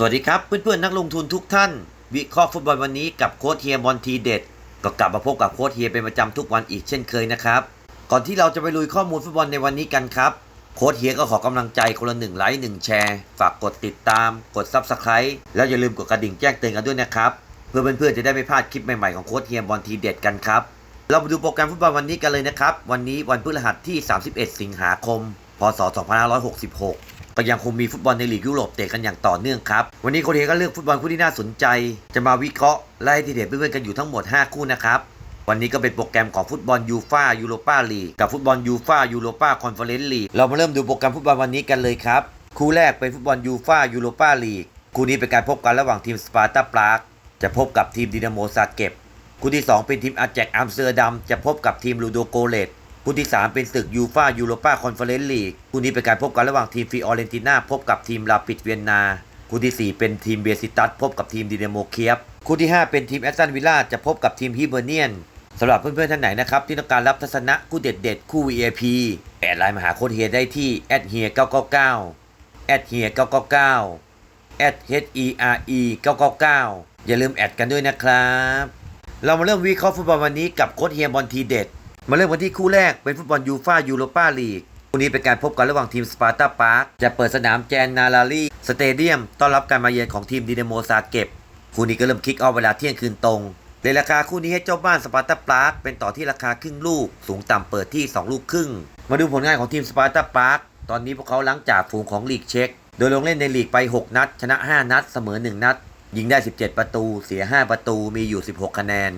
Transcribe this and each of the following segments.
สวัสดีครับเพื่อนๆนักลงทุนทุกท่าน วิเคราะห์ฟุตบอลวันนี้กับโค้ชเฮียบอลทีเด็ด ก็กลับมาพบกับโค้ชเฮียเป็นประจำทุกวันอีกเช่นเคยนะครับ ก่อนที่เราจะไปลุยข้อมูลฟุตบอลในวันนี้กันครับ โค้ชเฮียก็ขอกำลังใจคนละหนึ่งไลค์หนึ่งแชร์ ฝากกดติดตาม กด Subscribe แล้วอย่าลืมกดกระดิ่งแจ้งเตือนกันด้วยนะครับ เพื่อเพื่อนๆจะได้ไม่พลาดคลิปใหม่ๆของโค้ชเฮียบอลทีเด็ดกันครับเรามาดูโปรแกรมฟุตบอลวันนี้กันเลยนะครับวันนี้วันพฤหัสที่ 31 สิงหาคม พศ 2566 ก็ยังคงมีฟุตบอลในลีกยุโรปเตะกันอย่างต่อเนื่องครับ วันนี้โค้ชเฮก็เลือกฟุตบอลคู่ที่น่าสนใจ จะมาวิเคราะห์ไล่ทีเด็ดเพื่อนๆกันอยู่ทั้งหมด 5 คู่นะครับวันนี้ก็เป็นโปรแกรมของฟุตบอลยูฟายูโรปาลีกกับฟุตบอลยูฟายูโรปาคอนเฟอเรนซ์ลีกเรามาเริ่มดูโปรแกรมฟุตบอลวันนี้กันเลยครับคู่แรกเป็นฟุตบอลยูฟายูโรปาลีกคู่นี้เป็นการพบกันระหว่างทีมสปาร์ตาปรากจะพบกับทีมดินาโมซาเก็บคู่ที่ 2 เป็นทีมอาแจกอัมสเตอร์ดัมจะพบกับทีมลูโดโกเลต คู่ที่ 3 เป็นศึกยูฟายูโรปาคอนเฟอเรนซ์ลีกคู่นี้เป็นการพบกันระหว่างทีมฟิออเรนติน่าพบกับทีมลาปิดเวียนนาคู่ที่ 4 เป็นทีมเบซิตัสพบกับทีมดินาโมเคียบคู่ที่ 5 เป็นทีมแอสตันวิลล่าจะพบกับทีมฮิเบอร์เนียนสำหรับเพื่อนๆท่านไหนนะครับ ที่ต้องการรับทัศนะคู่เด็ดๆ คู่ VIP แอดไลน์มาหาโค้ดเฮียได้ที่แอดเฮีย999แอดเฮีย999 h e r e 999อย่าลืมแอดกันด้วยนะครับ เรามาเริ่มวิเคราะห์ฟุตบอลวันนี้กับโค้ชเฮียบอลทีเด็ด มาเริ่มกันที่คู่แรกเป็นฟุตบอลยูฟ่ายูโรปาลีกคู่นี้เป็นการพบกันระหว่างทีมสปาร์ตาปาร์คจะเปิดสนามแจนนาลารีสเตเดียมต้อนรับการมาเยือนของทีมดินาโมซาเก็บคู่นี้ก็เริ่มคิกออฟเวลาเที่ยงคืนตรงในราคาคู่นี้ให้เจ้าบ้านสปาร์ตาปาร์คเป็นต่อที่ราคาครึ่งลูก สูงต่ำเปิดที่ 2 ลูกครึ่ง มาดูผลงานของทีมสปาร์ตาปาร์คตอนนี้พวกเขาหลังจากฝูงของลีกเช็กโดยลงเล่นในลีกไป 6 นัด ชนะ 5 นัด เสมอ 1 นัด ยิงได้ 17 ประตู เสีย 5 ประตู มีอยู่ 16 คะแนน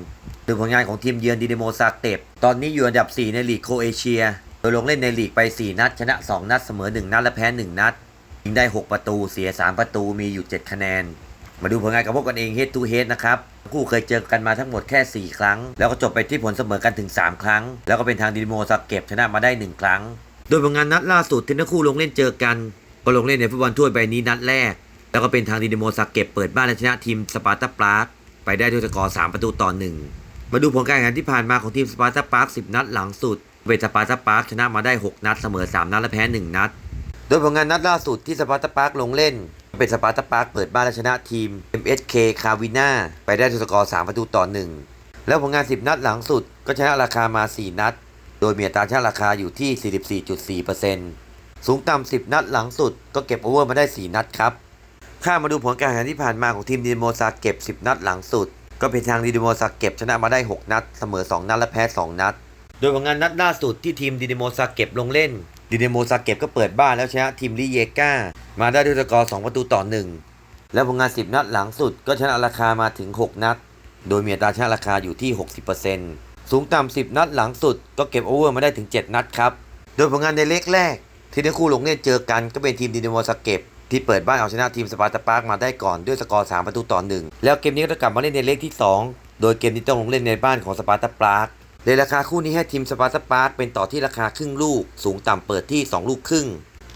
ดยผลงานของทีมเยือนดินโมซาเตปตอนนี้อยู่อันดับ 4 ในลีกโคเอเชีย โดยลงเล่นในลีกไป 4 นัด ชนะ 2 นัด เสมอ 1 นัด และแพ้ 1 นัด ยิงได้ 6 ประตู เสีย 3 ประตู มีอยู่ 7 คะแนน มาดูผลงานกับพวกกันเอง head to head นะครับ คู่เคยเจอกันมาทั้งหมดแค่ 4 ครั้ง แล้วก็จบไปที่ผลเสมอกันถึง 3 ครั้ง แล้วก็เป็นทางดินโมซาเก็บชนะมาได้ 1 ครั้ง โดยผลงานนัดล่าสุดที่ทั้งคู่ลงเล่นเจอกัน ก็ลงเล่นในฟุตบอลถ้วยใบนี้นัดแรก แล้วก็เป็นทางดินโมซาเก็บเปิดบ้านและชนะทีมสปาร์ตาปรากไปได้ด้วยสกอร์3ประตูต่อ 1 มาดูผลการแข่งขันที่ผ่านมาของทีมสปาร์ตาปราก10 นัดหลังสุดเป็นสปาร์ตาปรากชนะมาได้ 6 นัดเสมอ 3 นัดและแพ้ 1 นัด โดยผลงานนัดล่าสุดที่สปาร์ตาปาร์คลงเล่น เป็นสปาร์ตาปาร์คเปิดบ้านและชนะทีม MSK คาวิน่าไปได้ด้วยสกอร์3ประตูต่อ 1 แล้วผลงาน 10 นัดหลังสุด ก็ชนะราคามา 4 นัด โดยมีอัตราชนะราคาอยู่ที่ 44.4%สูงต่ำ10 นัดหลังสุด ก็เก็บโอเวอร์มาได้ 4 นัดครับ ข้ามาดูผลการแข่งขันที่ผ่านมาของทีมดินโมซาเก็บ 10 นัดหลังสุด ก็เป็นทางดินโมซาเก็บชนะมาได้ 6 นัด เสมอ 2 นัดและแพ้ 2 นัด โดยผลงานนัดล่าสุดที่ทีมดินโมซาเก็บลงเล่น ดินโมซาเก็บก็เปิดบ้านแล้วชนะทีมลิเยกามาได้ด้วยสกอร์ 2 ประตูต่อ 1 และผลงาน 10 นัดหลังสุดก็ชนะราคามาถึง 6 นัด โดยมีอัตราชนะราคาอยู่ที่ 60%สูงต่ำ10 นัดหลังสุด ก็เก็บโอเวอร์มาได้ถึง 7 นัดครับ โดยผลงานในเล็กแรกที่ทั้งคู่ลงเล่นเจอกันก็เป็นทีมดินโมซาเก็บ ที่เปิดบ้านเอาชนะทีมสปาร์ตาปาร์กมาได้ก่อนด้วยสกอร์ 3 ประตูต่อ 1 แล้วเกมนี้ก็กลับมาเล่นในเลกที่ 2 โดยเกมนี้ต้องลงเล่นในบ้านของสปาร์ตาปาร์กในราคาคู่นี้ให้ทีมสปาร์ตาปาร์กเป็นต่อที่ราคาครึ่งลูก สูงต่ำเปิดที่ 2 ลูกครึ่ง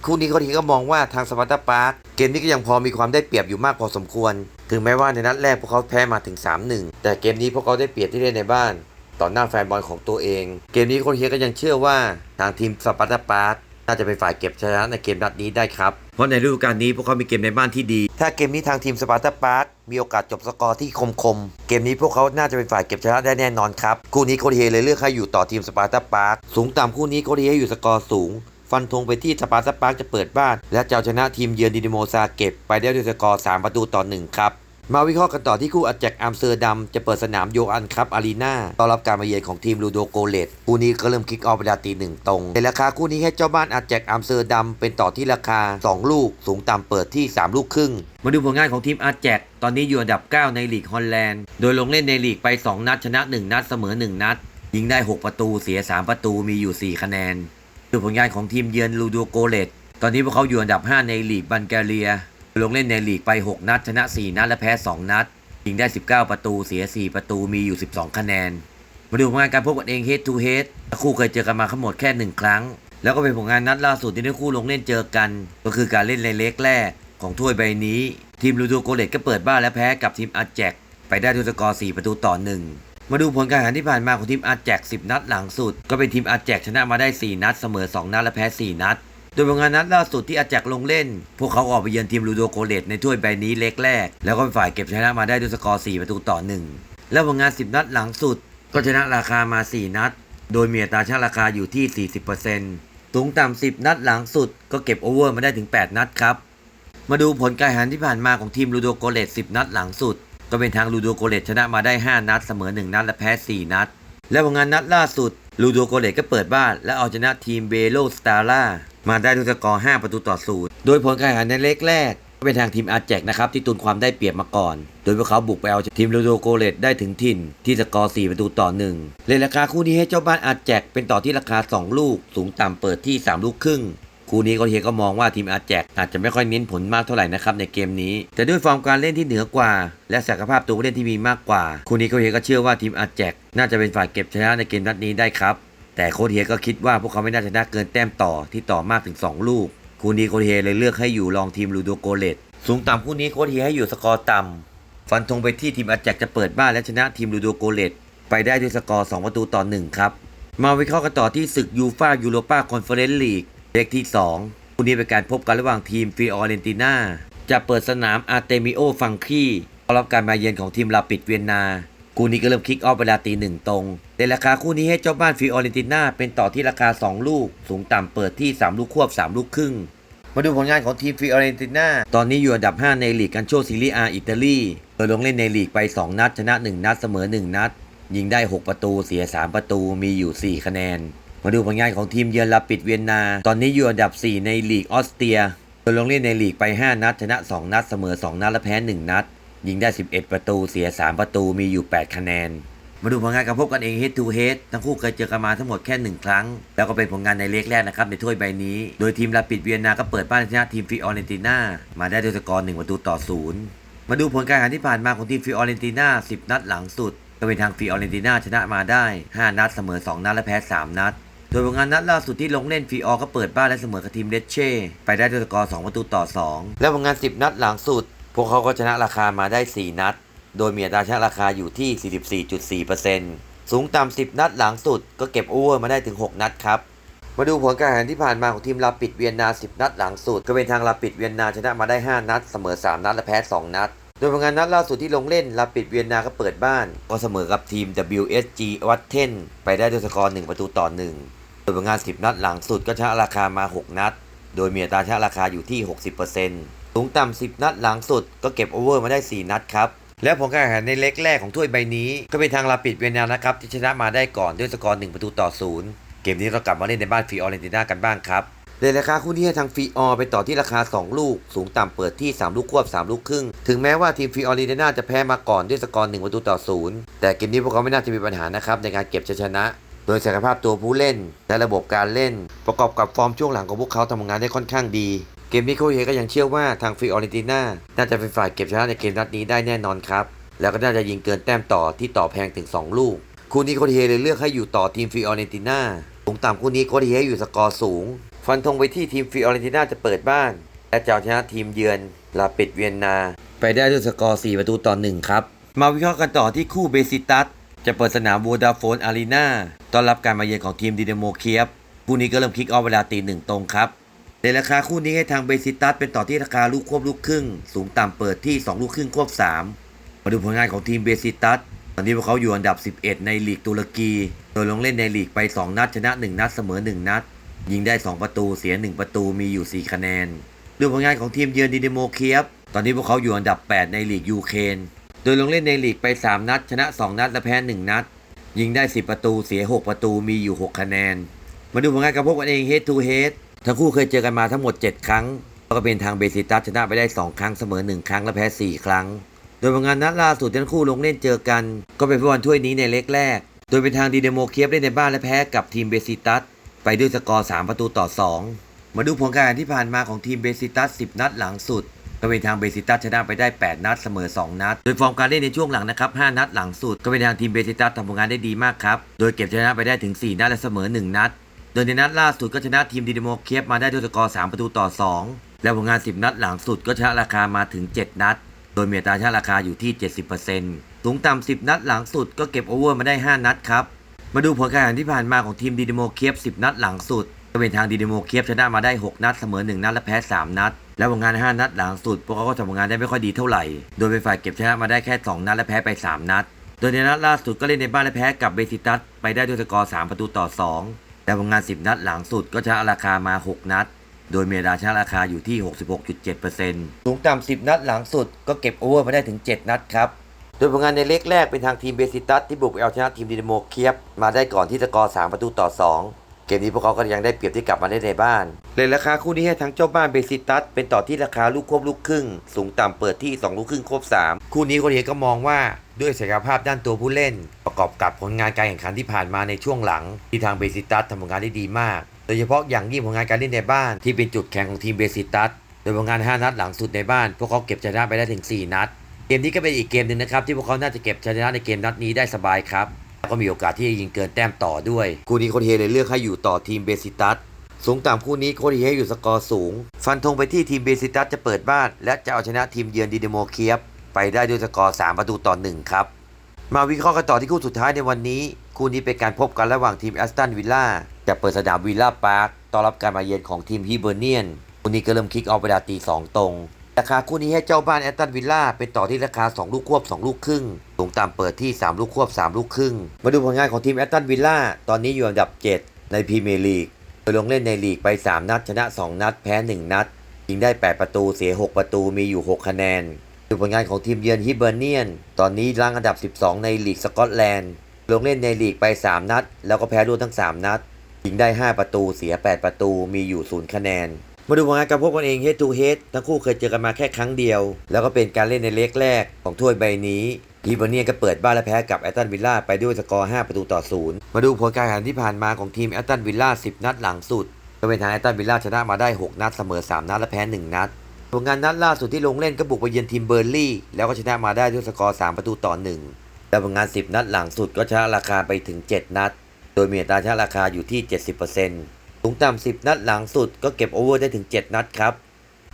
คู่นี้เขาทีก็มองว่าทางสปาร์ตาปาร์กเกมนี้ก็ยังพอมีความได้เปรียบอยู่มากพอสมควร ถึงแม้ว่าในนัดแรกพวกเขาแพ้มาถึง 3-1 แต่เกมนี้พวกเขาได้เปรียบที่เล่นในบ้าน ต่อหน้าแฟนบอลของตัวเอง เกมนี้โคนเฮียก็ยังเชื่อว่าทางทีมสปาร์ตาปาร์กน่าจะเป็นฝ่ายเก็บชนะในเกมนัดนี้ได้ครับ เพราะในฤดูกาลนี้พวกเขามีเกมในบ้านที่ดี ถ้าเกมนี้ทางทีมสปาร์ตาปาร์ตมีโอกาสจบสกอร์ที่คมคมๆเกมนี้พวกเขาน่าจะเป็นฝ่ายเก็บชนะได้แน่นอนครับ คู่นี้โคเฮเลยเลือกให้อยู่ต่อทีมสปาร์ตาปาร์ตสูงต่ำคู่นี้โคเฮอยู่สกอร์สูง ฟันธงไปที่สปาร์ตาปาร์ตจะเปิดบ้าน และจะเอาชนะทีมเยือนดินโมซาเก็บไปได้ด้วยสกอร์3ประตูต่อ1ครับ มาวิเคราะห์กันต่อที่คู่อาแจกอัมสเตอร์ดัมจะเปิดสนามโยอันครับอารีนาต้อนรับการมาเยือนของทีมลูโดโกเลตคู่นี้ก็เริ่มคิกออฟเวลาตีหนึ่งตรงในราคาคู่นี้ให้เจ้าบ้านอาแจกอัมสเตอร์ดัมเป็นต่อที่ราคา 2 ลูก สูงต่ำเปิดที่ 3 ลูกครึ่ง มาดูผลงานของทีมอาแจกตอนนี้อยู่อันดับ 9 ในลีกฮอลแลนด์ โดยลงเล่นในลีกไป 2 นัดชนะ 1 นัดเสมอ 1 นัด ยิงได้ 6 ประตูเสีย 3 ประตูมีอยู่ 4 คะแนนดูผลงานของทีมเยือนลูโดโกเลตตอนนี้พวกเขาอยู่อันดับ 5 ในลีกบัลแกเรีย ลงเล่นในลีกไป 6 นัด ชนะ 4 นัด และแพ้ 2 นัด ยิงได้ 19 ประตู เสีย 4 ประตู มีอยู่ 12 คะแนน มาดูผลงานการพบกันเอง head to head คู่เคยเจอกันมาทั้งหมดแค่ 1 ครั้ง แล้วก็เป็นผลงานนัดล่าสุดที่ทั้งคู่ลงเล่นเจอกัน ก็คือการเล่นในเล็กแรกของถ้วยใบนี้ ทีมลูโดโกเลตก็เปิดบ้านและแพ้กับทีมอาแจกไปได้ด้วยสกอร์4ประตูต่อ 1มาดูผลการแข่งขันที่ผ่านมาของทีมอาแจก10 นัดหลังสุด ก็เป็นทีมอาแจกชนะมาได้ 4 นัด เสมอ 2 นัด และแพ้ 4 นัด โดยผลงานนัดล่าสุดที่อาแจกลงเล่น พวกเขาออกไปเยือนทีมลูโดโกเลตในถ้วยใบนี้เล็กแรก แล้วก็เป็นฝ่ายเก็บชนะมาได้ด้วยสกอร์ 4 ประตูต่อ 1 และผลงาน 10 นัดหลังสุด ก็ชนะราคามา 4 นัด โดยมีอัตราชนะราคาอยู่ที่ 40%สูงต่ำ10 นัดหลังสุด ก็เก็บโอเวอร์มาได้ถึง 8 นัดครับ มาดูผลการแข่งขันที่ผ่านมาของทีมลูโดโกเลต10 นัดหลังสุด ก็เป็นทางลูโดโกเลตชนะมาได้ 5 นัดเสมอ 1 นัดและแพ้ 4 นัด และผลงานนัดล่าสุดลูโดโกเลตก็เปิดบ้านและเอาชนะทีมเบโลสตาร่า มาได้ด้วยสกอร์ 5 ประตูต่อศูนย์โดยผลการแข่งขันในเล็กแรกเป็นทางทีมอาแจกนะครับที่ตุนความได้เปรียบมาก่อน โดยพวกเขาบุกไปเอาทีมลูโดโกเลตได้ถึงถิ่น ที่สกอร์ 4 ประตูต่อ 1 เลยราคาคู่นี้ให้เจ้าบ้านอาแจกเป็นต่อที่ราคา 2 ลูก สูงต่ำเปิดที่ 3 ลูกครึ่ง คู่นี้ก็เฮียก็มองว่าทีมอาแจกอาจจะไม่ค่อยเน้นผลมากเท่าไหร่นะครับในเกมนี้ แต่ด้วยฟอร์มการเล่นที่เหนือกว่า และศักยภาพตัวผู้เล่นที่มีมากกว่า คู่นี้ก็เฮียก็เชื่อว่าทีมอาแจกน่าจะเป็นฝ่ายเก็บชนะในเกมนัดนี้ได้ครับ แต่โคเฮียก็คิดว่าพวกเขาไม่น่าจะชนะเกินแต้มต่อที่ต่อมากถึง 2 ลูก คู่นี้โคเฮียเลยเลือกให้อยู่รองทีมลูโดโกเลตสูงต่ำคู่นี้โคเฮียให้อยู่สกอร์ต่ำฟันธงไปที่ทีมอาแจกจะเปิดบ้านและชนะทีมลูโดโกเลตไปได้ด้วยสกอร์ 2 ประตูต่อ 1 ครับ มาวิเคราะห์กันต่อที่ศึกยูฟายูโรปาคอนเฟอเรนซ์ลีกเลขที่ 2 คู่นี้เป็นการพบกันระหว่างทีมฟิออเรนติน่าจะเปิดสนามอาร์เตมิโอฟังคีต้อนรับการมาเยือนของทีมลาปิดเวียนนา คู่นี้ก็เริ่มคิกออฟเวลาตีหนึ่งตรงแต่ราคาคู่นี้ให้เจ้าบ้านฟิออเรนติน่าเป็นต่อที่ราคา 2 ลูก สูงต่ำเปิดที่ 3 ลูกควบ 3 ลูกครึ่ง มาดูผลงานของทีมฟิออเรนติน่าตอนนี้อยู่อันดับ 5 ในลีกกันโชซีรีอาอิตาลีโดยลงเล่นในลีกไป 2 นัด ชนะ 1 นัดเสมอ 1 นัด ยิงได้ 6 ประตูเสีย 3 ประตูมีอยู่ 4 คะแนน มาดูผลงานของทีมเยือนลาปิดเวียนนา ตอนนี้อยู่อันดับ 4 ในลีกออสเตรียโดยลงเล่นในลีกไป 5 นัด ชนะ 2 นัดเสมอ 2 นัดและแพ้ 1 นัด ยิงได้ 11 ประตูเสีย 3 ประตูมีอยู่ 8 คะแนน มาดูผลงานการพบกันเอง head to head ทั้งคู่เคยเจอกันมาทั้งหมดแค่ 1 ครั้ง แล้วก็เป็นผลงานในเล็กแรกนะครับ ในถ้วยใบนี้ โดยทีมลาปิดเวียนนาก็เปิดบ้านชนะทีมฟิออเรนติน่ามาได้ด้วยสกอร์1ประตูต่อ 0 มาดูผลการแข่งขันที่ผ่านมาของทีมฟิออเรนติน่า10 นัดหลังสุด ก็เป็นทางฟิออเรนติน่าชนะมาได้ 5 นัดเสมอ 2 นัดและแพ้ 3 นัดโดยผลงานนัดล่าสุดที่ลงเล่นฟีออก็เปิดบ้านและเสมอกับทีมเลเช่ ไปได้ด้วยสกอร์ 2 ประตูต่อ 2 และผลงาน 10 นัดหลังสุด พวกเขาก็ชนะราคามาได้ 4 นัด โดยมีอัตราชนะราคาอยู่ที่ 44.4%สูงต่ำ10 นัดหลังสุด ก็เก็บโอเวอร์มาได้ถึง 6 นัดครับ มาดูผลการแข่งที่ผ่านมาของทีมลาปิดเวียนนา 10 นัดหลังสุด ก็เป็นทางลาปิดเวียนนาชนะมาได้ 5 นัด เสมอ 3 นัดและแพ้ 2 นัด โดยผลงานนัดล่าสุดที่ลงเล่นลาปิดเวียนนาก็เปิดบ้าน ก็เสมอกับทีม WSG วัตเทนไปได้ด้วยสกอร์ 1 ประตูต่อ 1 โดยผลงาน 10 นัดหลังสุดก็ชนะราคามา 6 นัด โดยมีอัตราชนะราคาอยู่ที่ 60% สูงต่ำ10 นัดหลังสุด ก็เก็บโอเวอร์มาได้ 4 นัดครับ และผลการแข่งขันในเล็กแรกของถ้วยใบนี้ ก็เป็นทางลาปิดเวียนนานะครับ ที่ชนะมาได้ก่อนด้วยสกอร์ 1 ประตูต่อ 0 เกมนี้เรากลับมาเล่นในบ้านฟีออเรนติน่ากันบ้างครับเลยราคาคู่นี้ทางฟีออไปต่อที่ราคา 2 ลูก สูงต่ำเปิดที่ 3 ลูกควบ 3 ลูกครึ่ง ถึงแม้ว่าทีมฟีออเรนติน่าจะแพ้มาก่อนด้วยสกอร์1ประตูต่อ 0 แต่เกมนี้พวกเขาไม่น่าจะมีปัญหานะครับในการเก็บชัยชนะ โดยศักยภาพตัวผู้เล่น และระบบการเล่น ประกอบกับฟอร์มช่วงหลังของพวกเขาทำงานได้ค่อนข้างดี กมนี้โคเฮก็ยังเชื่อว่าทางฟีออเรนติน่าน่าจะเป็นฝ่ายเก็บชนะในเกมนัดนี้ได้แน่นอนครับ แล้วก็น่าจะยิงเกินแต้มต่อที่ต่อแพงถึง 2 ลูก คู่นี้โคเฮเลยเลือกให้อยู่ต่อทีมฟีออเรนติน่าสูงต่ำคู่นี้โคเฮอยู่สกอร์สูง ฟันธงไปที่ทีมฟีออเรนติน่าจะเปิดบ้าน และจะเอาชนะทีมเยือนลาปิดเวียนนา ไปได้ด้วยสกอร์ 4 ประตูต่อ 1 ครับ มาวิเคราะห์กันต่อที่คู่เบซิตัสจะเปิดสนามวูดาโฟนอารีนาต้อนรับการมาเยือนของทีมดินาโมเคียฟคู่นี้ก็เริ่มคิกออฟเวลาตีหนึ่งตรงครับ ในราคาคู่นี้ให้ทางเบซิตัสเป็นต่อที่ราคาลูกควบลูกครึ่ง สูงต่ำเปิดที่ 2 ลูกครึ่งควบ 3 มาดูผลงานของทีมเบซิตัสตอนนี้พวกเขาอยู่อันดับ 11 ในลีกตุรกี โดยลงเล่นในลีกไป 2 นัดชนะ 1 นัดเสมอ 1 นัด ยิงได้ 2 ประตูเสีย 1 ประตูมีอยู่ 4 คะแนน ดูผลงานของทีมเยือนดินโมเคียฟตอนนี้พวกเขาอยู่อันดับ 8 ในลีกยูเครนโดยลงเล่นในลีกไป 3 นัด ชนะ 2 นัดและแพ้ 1 นัด ยิงได้ 10 ประตูเสีย 6 ประตูมีอยู่ 6 คะแนน มาดูผลงานกับพวกกันเอง head to head ทั้ ทั้งคู่เคยเจอกันมาทั้งหมด 7 ครั้ง แล้วก็เป็นทางเบซิตัสชนะไปได้ 2 ครั้งเสมอ 1 ครั้งและแพ้ 4 ครั้ง โดยผลงานนัดล่าสุดทั้งคู่ลงเล่นเจอกัน ก็เป็นฟุตบอลถ้วยนี้ในเล็กแรก โดยเป็นทางดีเดโมเคียฟเล่นในบ้านและแพ้กับทีมเบซิตัสไปด้วยสกอร์ 3 ประตูต่อ 2 มาดูผลการแข่งขันที่ผ่านมาของทีมเบซิตัส 10 นัดหลังสุด ก็เป็นทางเบซิตัสชนะไปได้ 8 นัดเสมอ 2 นัด โดยฟอร์มการเล่นในช่วงหลังนะครับ 5 นัดหลังสุด ก็เป็นทางทีมเบซิตัสทำผลงานได้ดีมากครับ โดยเก็บชนะไปได้ถึง 4 นัดและเสมอ 1 นัด โดยในนัดล่าสุดก็ชนะทีมดีเดโมเคียฟมาได้ด้วยสกอร์ 3 ประตูต่อ 2 และผลงาน 10 นัดหลังสุดก็ชนะราคามาถึง 7 นัด โดยเมีอัตาชนะราคาอยู่ที่ 70%สูงต่ำ10 นัดหลังสุดก็เก็บโอเวอร์มาได้ 5 นัดครับ มาดูผลการแข่งที่ผ่านมาของทีมดีเดโมเคียฟ10 นัดหลังสุดก็เป็นทางดีเดโมเคียบชนะมาได้ 6 นัดเสมอ 1 นัดและแพ้ 3 นัด แล้วผลงาน 5 นัดหลังสุดพวกเขาก็ทำผลงานได้ไม่ค่อยดีเท่าไหร่ โดยเป็นฝ่ายเก็บชนะมาได้แค่ 2 นัดและแพ้ไป 3 นัด โดยในนัดล่าสุดก็เล่นในบ้านและแพ้กับเบซิตัสไปได้ด้วยสกอร์ 3 ประตูต่อ 2 แต่ผลงาน 10 นัดหลังสุดก็ชนะราคามา 6 นัด โดยเมดาชนะราคาอยู่ที่ 66.7%สูงต่ำ10 นัดหลังสุดก็เก็บโอเวอร์มาได้ถึง 7 นัดครับ โดยผลงานในเล็กแรกเป็นทางทีมเบซิตัสที่บุกเอาชนะทีมดินโมเคียบ มาได้ก่อนที่สกอร์3ประตูต่อ 2เกมนี้พวกเขาก็ยังได้เปรียบที่กลับมาได้ในบ้าน เลยราคาคู่นี้ให้ทั้งเจ้าบ้านเบซิตัสเป็นต่อที่ราคาลูกควบลูกครึ่ง สูงต่ำเปิดที่ 2 ลูกครึ่งควบ 3 คู่นี้คนเห็นก็มองว่าด้วยศักยภาพด้านตัวผู้เล่น ประกอบกับผลงานการแข่งขันที่ผ่านมาในช่วงหลัง ที่ทางเบซิตัสทำผลงานได้ดีมาก โดยเฉพาะอย่างยิ่งผลงานการเล่นในบ้านที่เป็นจุดแข็งของทีมเบซิตัสโดยผลงาน 5 นัดหลังสุดในบ้าน พวกเขาเก็บชนะไปได้ถึง 4 นัด เกมนี้ก็เป็นอีกเกมหนึ่งนะครับ ที่พวกเขาน่าจะเก็บชนะในเกมนัดนี้ได้สบายครับแล้วก็มีโอกาสที่จะยิงเกินแต้มต่อด้วยคู่นี้โคเทเลยเลือกให้อยู่ต่อทีมเบซิตัสสูงต่ำคู่นี้โคเทให้อยู่สกอร์สูง ฟันธงไปที่ทีมเบซิตัสจะเปิดบ้าน และจะเอาชนะทีมเยือนดีเดโมเคียบไปได้ด้วยสกอร์3ประตูต่อ1ครับ มาวิเคราะห์กันต่อที่คู่สุดท้ายในวันนี้ คู่นี้เป็นการพบกันระหว่างทีมแอสตันวิลล่าจะเปิดสนามวิลล่าพาร์คต้อนรับการมาเยือนของทีมฮิเบอร์เนียนคู่นี้ก็เริ่มคิกออฟเวลาตีสองตรงราคาคู่นี้ให้เจ้าบ้านแอสตันวิลล่าเป็นต่อที่ราคา 2 ลูกควบ 2 ลูกครึ่งสูงต่ำเปิดที่ 3 ลูกควบ 3 ลูกครึ่ง มาดูผลงานของทีมแอสตันวิลล่าตอนนี้อยู่อันดับ 7 ในพรีเมียร์ลีกโดยลงเล่นในลีกไป 3 นัด ชนะ 2 นัด แพ้ 1 นัดยิงได้ 8 ประตูเสีย 6 ประตูมีอยู่ 6 คะแนน ดูผลงานของทีมเยือนฮิเบอร์เนียน ตอนนี้รังอันดับ 12 ในลีกสกอตแลนด์ ลงเล่นในลีกไป 3 นัด แล้วก็แพ้รวมทั้ง 3 นัด ยิงได้ 5 ประตู เสีย 8 ประตู มีอยู่ 0 คะแนน มาดูผลงานการพบกันเอง head to head ทั้งคู่เคยเจอกันมาแค่ครั้งเดียว แล้วก็เป็นการเล่นในเล็กแรกของถ้วยใบนี้ฮิเบอร์เนียนก็เปิดบ้านและแพ้กับแอตตันวิลล่าไปด้วยสกอร์ 5 ประตูต่อ 0 มาดูผลการแข่งขันที่ผ่านมาของทีมแอตตันวิลล่า 10 นัดหลังสุด ก็เป็นทางแอตตันวิลล่าชนะมาได้ 6 นัดเสมอ 3 นัดและแพ้ 1 นัด ผลงานนัดล่าสุดที่ลงเล่นก็บุกไปเยือนทีมเบอร์ลี่ แล้วก็ชนะมาได้ด้วยสกอร์ 3 ประตูต่อ 1แต่ผลงาน 10 นัดหลังสุดก็ชนะราคาไปถึง 7 นัด โดยมีอัตราชนะราคาอยู่ที่ 70%สูงต่ำ10 นัดหลังสุดก็เก็บโอเวอร์ได้ถึง 7 นัดครับ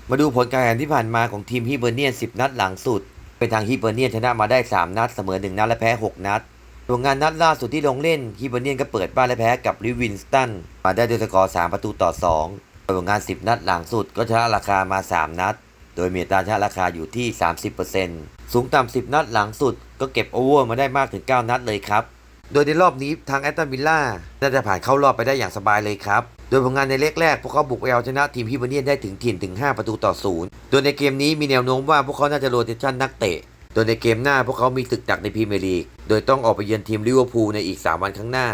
มาดูผลการแข่งขันที่ผ่านมาของทีมฮิเบอร์เนียน 10 นัดหลังสุด เป็นทางฮิเบอร์เนียนชนะมาได้ 3 นัดเสมอ 1 นัดและแพ้ 6 นัดผลงานนัดล่าสุดที่ลงเล่นฮิเบอร์เนียนก็เปิดบ้านและแพ้กับลิวินสตันมาได้ด้วยสกอร์ 3 ประตูต่อ 2 ผลงาน 10 นัดหลังสุดก็ชนะราคามา 3 นัด โดยมีตาชนะราคาอยู่ที่ 30%สูงต่ำ10 นัดหลังสุด ก็เก็บโอเวอร์มาได้มากถึง 9 นัดเลยครับ โดยในรอบนี้ทางแอตตันวิลล่าน่าจะผ่านเข้ารอบไปได้อย่างสบายเลยครับ โดยผลงานในเล็กแรกพวกเขาบุกไปเอาชนะทีมฮิเบอร์เนียนได้ถึงถิ่นถึง 5 ประตูต่อศูนย์โดยในเกมนี้มีแนวโน้มว่าพวกเขาน่าจะโรเตชันนักเตะ โดยในเกมหน้าพวกเขามีตึกจักในพรีเมียร์ลีก โดยต้องออกไปเยือนทีมลิเวอร์พูลในอีก 3 วันข้างหน้า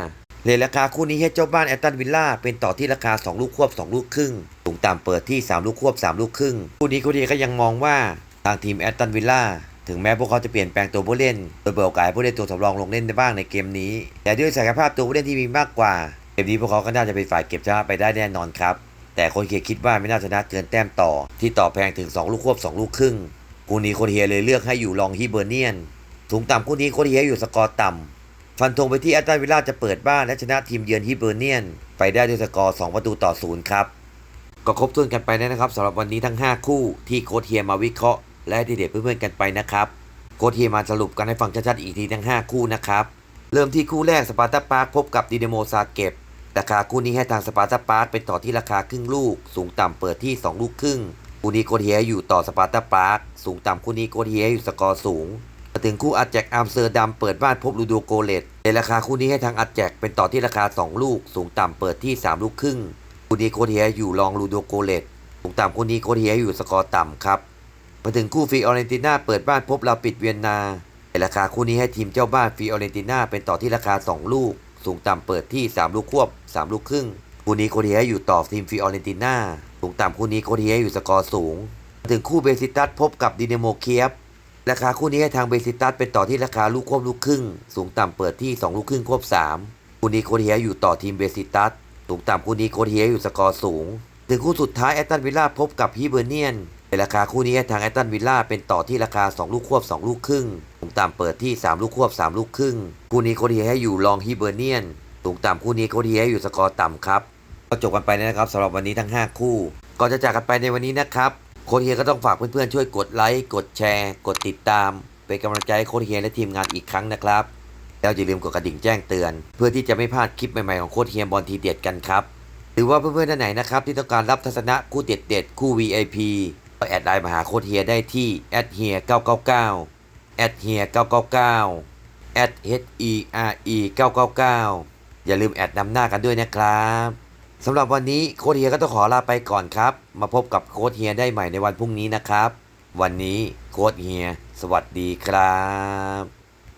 เลยราคาคู่นี้ให้เจ้าบ้านแอตตันวิลล่าเป็นต่อที่ราคา 2 ลูกควบ 2 ลูกครึ่งสูงต่ำเปิดที่ 3 ลูกควบ 3 ลูกครึ่ง คู่นี้คู่ดีก็ยังมองว่าทางทีมแอตตันวิลล่าถึงแม้พวกเขาจะเปลี่ยนแปลงตัวผู้เล่น โดยเปิดโอกาสผู้เล่นตัวสำรองลงเล่นได้บ้างในเกมนี้ แต่ด้วยศักยภาพตัวผู้เล่นที่มีมากกว่า เกมนี้พวกเขาก็น่าจะเป็นฝ่ายเก็บชนะไปได้แน่นอนครับ แต่คนเคียคิดว่าไม่น่าชนะเกินแต้มต่อ ที่ต่อแพงถึง 2 ลูกควบ 2 ลูกครึ่ง คู่นี้โคเทียเลยเลือกให้อยู่ลองฮิเบอร์เนียนสูงต่ำคู่นี้โคเทียอยู่สกอร์ต่ำ ฟันธงไปที่แอตตันวิลล่าจะเปิดบ้านและชนะทีมเยือนฮิเบอร์เนียน ไปได้ด้วยสกอร์ 2 ประตูต่อศูนย์ครับ ก็ครบถ้วนกันไปแล้วนะครับสำหรับวันนี้ทั้ง 5 คู่ที่โค้ชเฮียมาวิเคราะห์ และให้เด็ดเพื่อนๆกันไปนะครับโค้ชเฮียมาสรุปกันให้ฟังชัดๆอีกทีทั้ง 5 คู่นะครับเริ่มที่คู่แรกสปาร์ตาปาร์คพบกับดีเดโมซาเก็บราคาคู่นี้ให้ทางสปาร์ตาปาร์คเป็นต่อที่ราคาครึ่งลูก สูงต่ำเปิดที่ 2 ลูกครึ่งคู่นี้โค้ชเฮียอยู่ต่อสปาร์ตาปาร์คสูงต่ำคู่นี้โค้ชเฮียอยู่สกอร์สูง มาถึงคู่อัดแจกอัมสเตอร์ดัมเปิดบ้านพบลูโดโกเลตในราคาคู่นี้ให้ทางอัดแจกเป็นต่อที่ราคา 2 ลูก สูงต่ำเปิดที่ 3 ลูกครึ่งคู่นี้โคเทียอยู่รองลูโดโกเลตสูงต่ำคู่นี้โคเทียอยู่สกอร์ต่ำครับมาถึงคู่ฟีออเรนติน่าเปิดบ้านพบลาปิดเวียนนาในราคาคู่นี้ให้ทีมเจ้าบ้านฟีออเรนติน่าเป็นต่อที่ราคา 2 ลูก สูงต่ำเปิดที่ 3 ลูกควบ 3 ลูกครึ่งคู่นี้โคเทียอยู่ต่อทีมฟีออเรนติน่าสูงต่ำคู่นี้โคเทียอยู่สกอร์สูงมาถึงคู่เบซิตัสพบกับดินาโมเคียบ ราคาคู่นี้ให้ทางเบซิตัสเป็นต่อที่ราคาลูกควบลูกครึ่ง สูงต่ำเปิดที่ 2 ลูกครึ่งควบ 3 คู่นี้โคเทียอยู่ต่อทีมเบซิตัสสูงต่ำคู่นี้โคเทียอยู่สกอร์สูง ถึงคู่สุดท้ายแอตตันวิลล่าพบกับฮิเบอร์เนียนในราคาคู่นี้ให้ทางแอตตันวิลล่าเป็นต่อที่ราคา 2 ลูกควบ 2 ลูกครึ่ง สูงต่ำเปิดที่ 3 ลูกควบ 3 ลูกครึ่ง คู่นี้โคเทียให้อยู่รองฮิเบอร์เนียน สูงต่ำคู่นี้โคเทียอยู่สกอร์ต่ำครับก็จบกันไปแล้วนะครับสำหรับวันนี้ทั้ง 5 คู่ก่อนจะจากกันไปในวันนี้นะครับ โค้ชเฮียก็ต้องฝากเพื่อนๆช่วยกดไลค์กดแชร์ กดติดตาม เป็นกำลังใจให้โค้ชเฮียและทีมงานอีกครั้งนะครับ แล้วอย่าลืมกดกระดิ่งแจ้งเตือน เพื่อที่จะไม่พลาดคลิปใหม่ๆของโค้ชเฮียบอลทีเด็ดกันครับ หรือว่าเพื่อนๆท่านไหนนะครับที่ต้องการรับทัศนะคู่เด็ดๆคู่ VIP ก็แอดไลน์มาหาโค้ดเฮียได้ที่แอดเฮีย999แอดเฮีย999แอด H E R E 999อย่าลืมแอดนำหน้ากันด้วยนะครับ สำหรับวันนี้โค้ดเฮียก็ต้องขอลาไปก่อนครับ มาพบกับโค้ดเฮียได้ใหม่ในวันพรุ่งนี้นะครับ วันนี้โค้ดเฮีย สวัสดีครับ